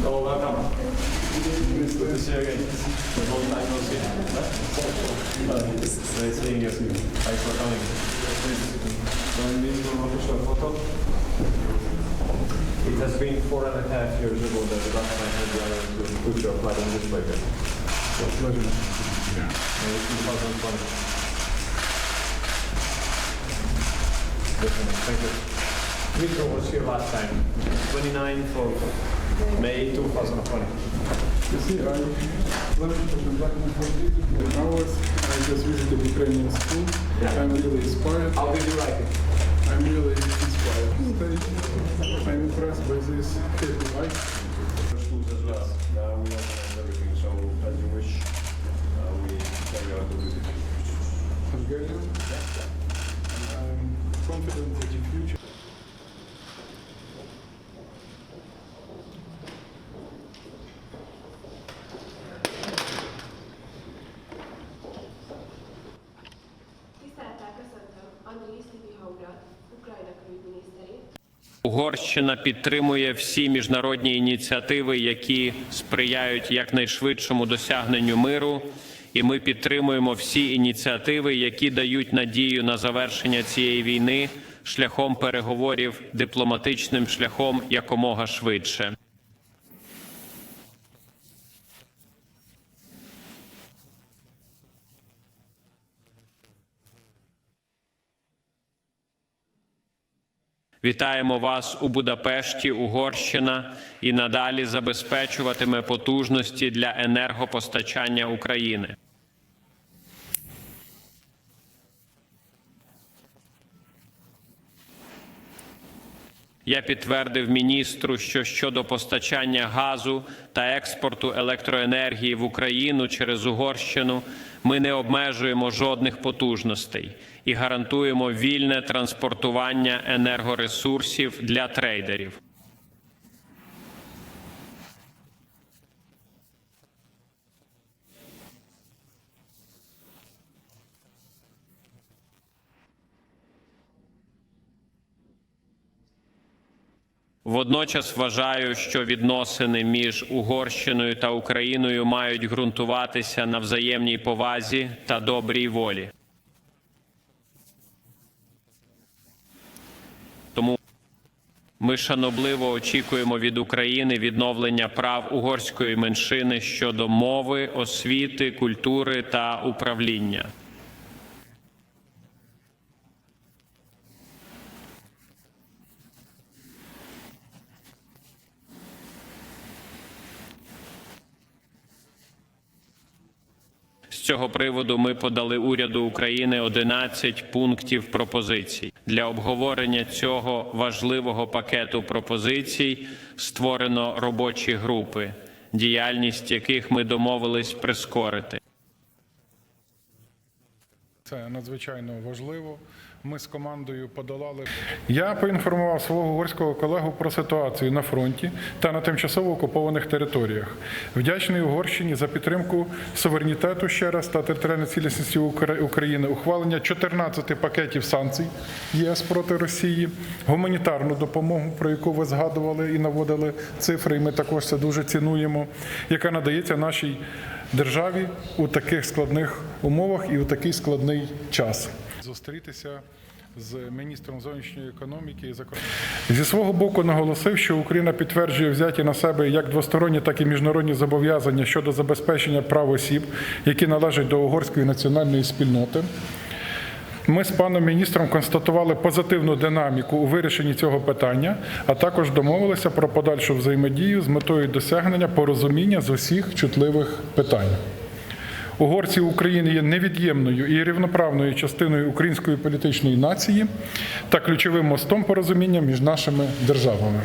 So welcome. It's good to see you again. Long time no see. Huh? Nice seeing you. Thanks for coming. When we will official photo. It has been four and a half years ago that the last time I had the honor to put your flag on this paper. So pleasure. Yeah. 2020. Definitely. Thank you. Mitro was here last time, 29th of May 2020. You see, I learned from Black hours. I just visited Ukrainian school. I'm really inspired. How did you like it? I'm really inspired. I'm impressed by this happy life. Угорщина підтримує всі міжнародні ініціативи, які сприяють якнайшвидшому досягненню миру. І ми підтримуємо всі ініціативи, які дають надію на завершення цієї війни шляхом переговорів дипломатичним шляхом якомога швидше. Вітаємо вас у Будапешті, Угорщина, і надалі забезпечуватиме потужності для енергопостачання України. Я підтвердив міністру, що щодо постачання газу та експорту електроенергії в Україну через Угорщину ми не обмежуємо жодних потужностей і гарантуємо вільне транспортування енергоресурсів для трейдерів. Водночас вважаю, що відносини між Угорщиною та Україною мають ґрунтуватися на взаємній повазі та добрій волі. Тому ми шанобливо очікуємо від України відновлення прав угорської меншини щодо мови, освіти, культури та управління. Цього приводу ми подали уряду України 11 пунктів пропозицій. Для обговорення цього важливого пакету пропозицій створено робочі групи, діяльність яких ми домовились прискорити. Це надзвичайно важливо. Ми з командою подолали. Я поінформував свого угорського колегу про ситуацію на фронті та на тимчасово окупованих територіях. Вдячний Угорщині за підтримку суверенітету ще раз та територіальної цілісності Укра- України, ухвалення 14 пакетів санкцій ЄС проти Росії, гуманітарну допомогу, про яку ви згадували і наводили цифри. І ми також це дуже цінуємо, яка надається нашій державі у таких складних умовах і у такий складний час. Зустрітися з міністром зовнішньої економіки і закордонних зі свого боку наголосив, що Україна підтверджує взяті на себе як двосторонні, так і міжнародні зобов'язання щодо забезпечення прав осіб, які належать до угорської національної спільноти. Ми з паном міністром констатували позитивну динаміку у вирішенні цього питання, а також домовилися про подальшу взаємодію з метою досягнення порозуміння з усіх чутливих питань. Угорці України є невід'ємною і рівноправною частиною української політичної нації та ключовим мостом порозуміння між нашими державами.